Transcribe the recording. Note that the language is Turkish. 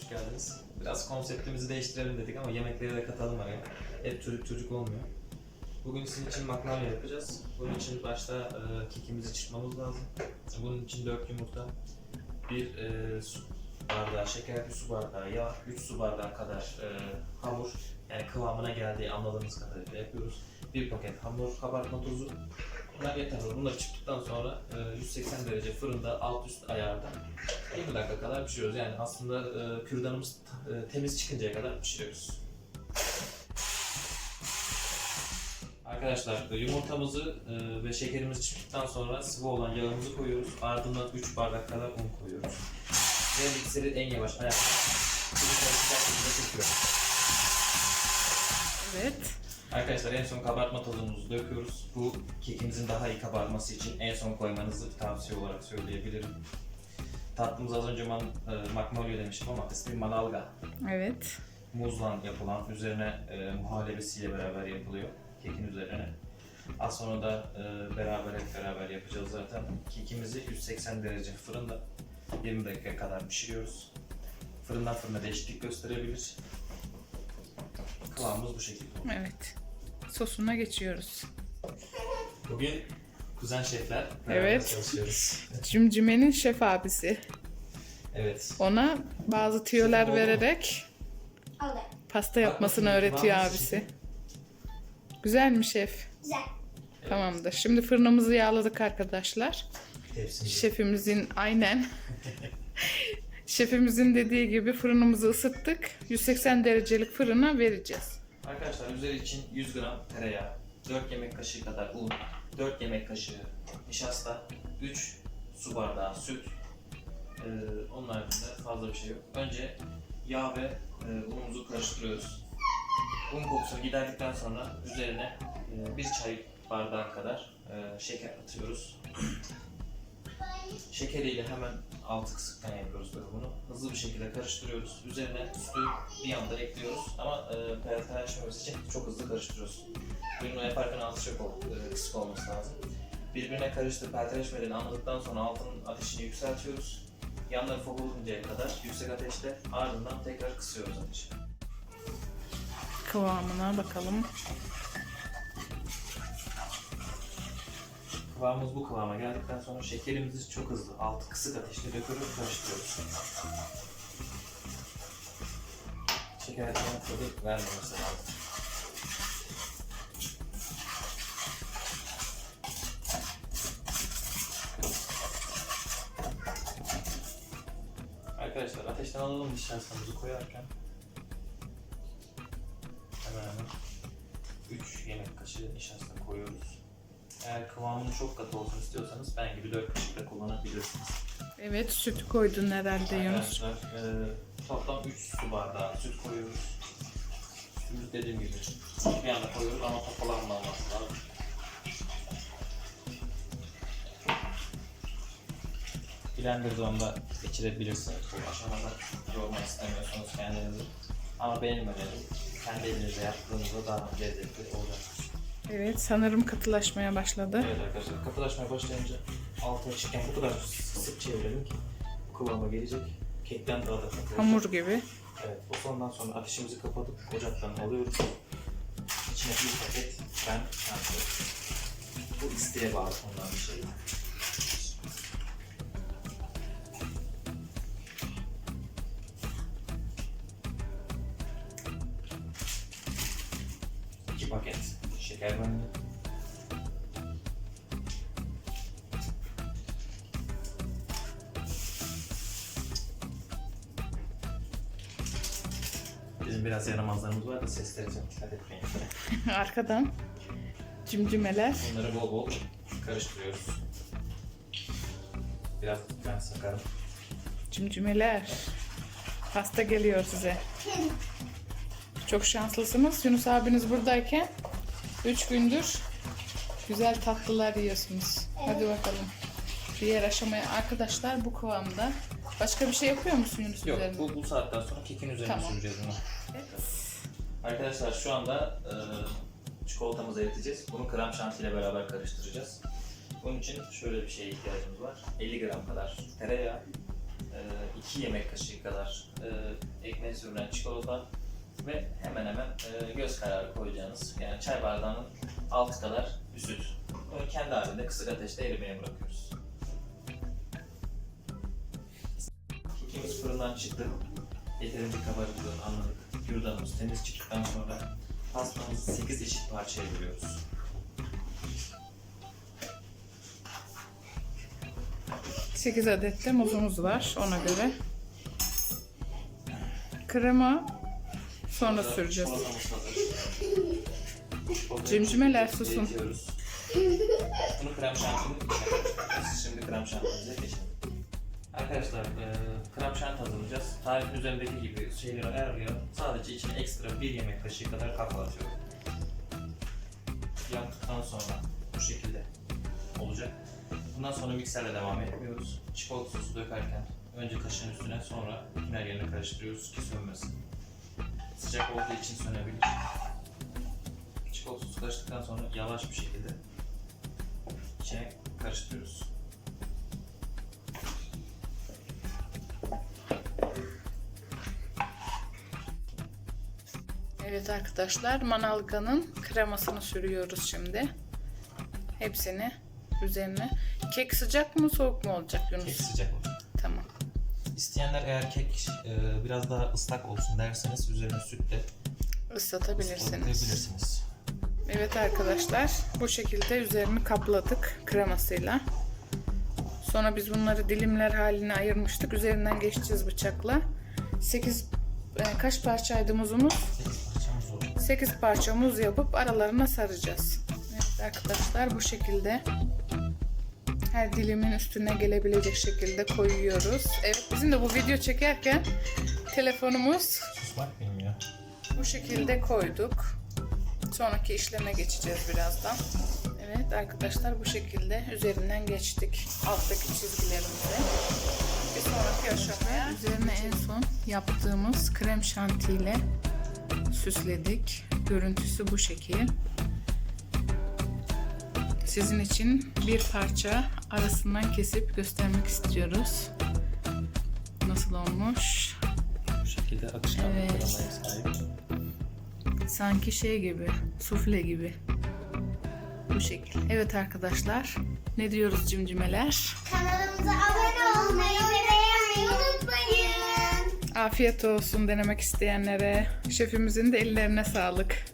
hoş geldiniz. Biraz konseptimizi değiştirelim dedik ama yemekleri de katalım araya. Hep çocuk çocuk olmuyor. Bugün sizin için makarna yapacağız. Bunun için başta e, kekimizi çırpmamız lazım. Bunun için 4 yumurta, 1 e, su bardağı şeker, 1 su bardağı yağ, 3 su bardağı kadar e, hamur. Yani kıvamına geldiği anladığımız kadarıyla yapıyoruz. 1 paket hamur, kabartma tozu. Bunlar yeterli. Bunları çıktıktan sonra e, 180 derece fırında alt üst ayarda 20 dakika kadar pişiriyoruz. Yani aslında e, kürdanımız e, temiz çıkıncaya kadar pişiriyoruz. Arkadaşlar yumurtamızı e, ve şekerimizi çıktıktan sonra sıvı olan yağımızı koyuyoruz. Ardından 3 bardak kadar un koyuyoruz. Ve mikseri en yavaş şekilde çekiyoruz. Evet. Arkadaşlar en son kabartma tozumuzu döküyoruz. Bu kekimizin daha iyi kabarması için en son koymanızı tavsiye olarak söyleyebilirim. Tatlımız az önce man, e, magnolia demiştim ama ismi manalga. Evet. Muzla yapılan, üzerine e, muhallebisiyle beraber yapılıyor kekin üzerine. Az sonra da e, beraber hep beraber yapacağız zaten. Kekimizi 180 derece fırında 20 dakika kadar pişiriyoruz. Fırından fırına değişiklik gösterebilir. Kıvamımız bu şekilde. Evet. Sosuna geçiyoruz. Bugün kuzen şefler beraber Evet. çalışıyoruz. Cimcime'nin şef abisi. evet. Ona bazı tüyolar oldu vererek Aldı. pasta yapmasını bakayım, öğretiyor abisi. Güzel mi şef? Güzel. Tamamdır. Şimdi fırınımızı yağladık arkadaşlar. Tepsini Şefimizin aynen. Şefimizin dediği gibi fırınımızı ısıttık. 180 derecelik fırına vereceğiz. Arkadaşlar üzeri için 100 gram tereyağı, 4 yemek kaşığı kadar un, 4 yemek kaşığı nişasta, 3 su bardağı süt. Ee, onun haricinde fazla bir şey yok. Önce yağ ve e, unumuzu karıştırıyoruz. Un kokusunu giderdikten sonra üzerine e, bir çay bardağı kadar e, şeker atıyoruz. Şekeriyle hemen altı kısıkken yapıyoruz böyle bunu. Hızlı bir şekilde karıştırıyoruz. Üzerine sütü bir anda ekliyoruz ama e, pertelenmemesi için çok hızlı karıştırıyoruz. Bunu yaparken altı çok e, kısık olması lazım. Birbirine karıştı, perteleşmediğini anladıktan sonra altının ateşini yükseltiyoruz. Yanları fokuluncaya kadar yüksek ateşte ardından tekrar kısıyoruz ateşi. Kıvamına bakalım. Kıvamımız bu kıvama geldikten sonra şekerimizi çok hızlı altı kısık ateşte döküyoruz, karıştırıyoruz. Şeker etmenin tadı vermemesi lazım. Arkadaşlar ateşten alalım nişastamızı koyarken hemen hemen 3 yemek kaşığı nişasta koyuyoruz. Eğer kıvamını çok katı olsun istiyorsanız ben gibi 4 kaşık da kullanabilirsiniz. Evet süt koydun herhalde Yunus. Arkadaşlar e, toplam 3 su bardağı süt koyuyoruz. Sütümüz dediğim gibi bir anda koyuyoruz ama topalanmaması lazım. Blender'da da geçirebilirsiniz bu aşamada yormak istemiyorsanız kendinizi. Ama benim önerim kendi elinizle yaptığınızda daha lezzetli olacaktır. Evet sanırım katılaşmaya başladı. Evet arkadaşlar katılaşmaya başlayınca altı açıkken bu kadar sık çevirelim ki bu kıvama gelecek. Kekten daha da katı. Hamur gibi. Evet o sondan sonra ateşimizi kapatıp ocaktan alıyoruz. İçine bir paket ben yapıyorum. Bu isteğe bağlı ondan bir şey. İki paket şeker. Bizim biraz yaramazlarımız var da sesler için dikkat etmeyin. Arkadan cimcimeler. Bunları bol bol karıştırıyoruz. Biraz ben sakarım. Cimcimeler. Pasta geliyor size. Çok şanslısınız. Yunus abiniz buradayken 3 gündür güzel tatlılar yiyorsunuz. Hadi bakalım. Diğer aşamaya arkadaşlar bu kıvamda. Başka bir şey yapıyor musun Yunus Yok üzerine? bu, bu saatten sonra kekin üzerine Tamam. süreceğiz bunu. Evet. Arkadaşlar şu anda e, çikolatamızı eriteceğiz. Bunu krem şanti ile beraber karıştıracağız. Bunun için şöyle bir şeye ihtiyacımız var. 50 gram kadar tereyağı, 2 yemek kaşığı kadar e, ekmeğe sürülen çikolata ve hemen hemen e, göz kararı koyacağınız yani çay bardağının altı kadar bir süt. Bunu kendi halinde kısık ateşte erimeye bırakıyoruz. Kekimiz fırından çıktı. Yeterince kabarıklığını anladık. Kürdanımız temiz çıktıktan sonra pastamızı 8 eşit parçaya bölüyoruz. Sekiz adet de muzumuz var ona göre. Krema sonra süreceğiz. Cimcimeler susun. Bunu krem Biz şimdi krem şantimize geçelim. Arkadaşlar e, krem şanti hazırlayacağız. Tarifin üzerindeki gibi şeyleri ayarlayalım. Sadece içine ekstra bir yemek kaşığı kadar kakao atıyorum. Yaptıktan sonra bu şekilde olacak. Bundan sonra mikserle devam etmiyoruz. Çikolata sosu dökerken önce kaşığın üstüne sonra her yerine karıştırıyoruz ki sönmesin. Sıcak olduğu için sönebilir. Çikolata sosu karıştıktan sonra yavaş bir şekilde içine karıştırıyoruz. Evet arkadaşlar manalganın kremasını sürüyoruz şimdi. Hepsini üzerine. Kek sıcak mı soğuk mu olacak Kek Yunus? sıcak olacak. İsteyenler eğer kek e, biraz daha ıslak olsun derseniz üzerine sütle ıslatabilirsiniz. Evet arkadaşlar bu şekilde üzerini kapladık kremasıyla. Sonra biz bunları dilimler haline ayırmıştık. Üzerinden geçeceğiz bıçakla. 8 kaç parçaydı muzumuz? 8 parçamız oldu. 8 parça muz yapıp aralarına saracağız. Evet arkadaşlar bu şekilde her dilimin üstüne gelebilecek şekilde koyuyoruz. Evet bizim de bu video çekerken telefonumuz bilmiyor. bu şekilde koyduk. Sonraki işleme geçeceğiz birazdan. Evet arkadaşlar bu şekilde üzerinden geçtik alttaki çizgilerimizi. Bir sonraki aşamaya üzerine en son yaptığımız krem şantiyle süsledik. Görüntüsü bu şekil. Sizin için bir parça arasından kesip göstermek istiyoruz. Nasıl olmuş? Bu şekilde akışkan Evet. sahip. Sanki şey gibi, sufle gibi. Bu şekil. Evet arkadaşlar, ne diyoruz cimcimeler? Kanalımıza abone olmayı ve beğenmeyi unutmayın. Afiyet olsun denemek isteyenlere. Şefimizin de ellerine sağlık.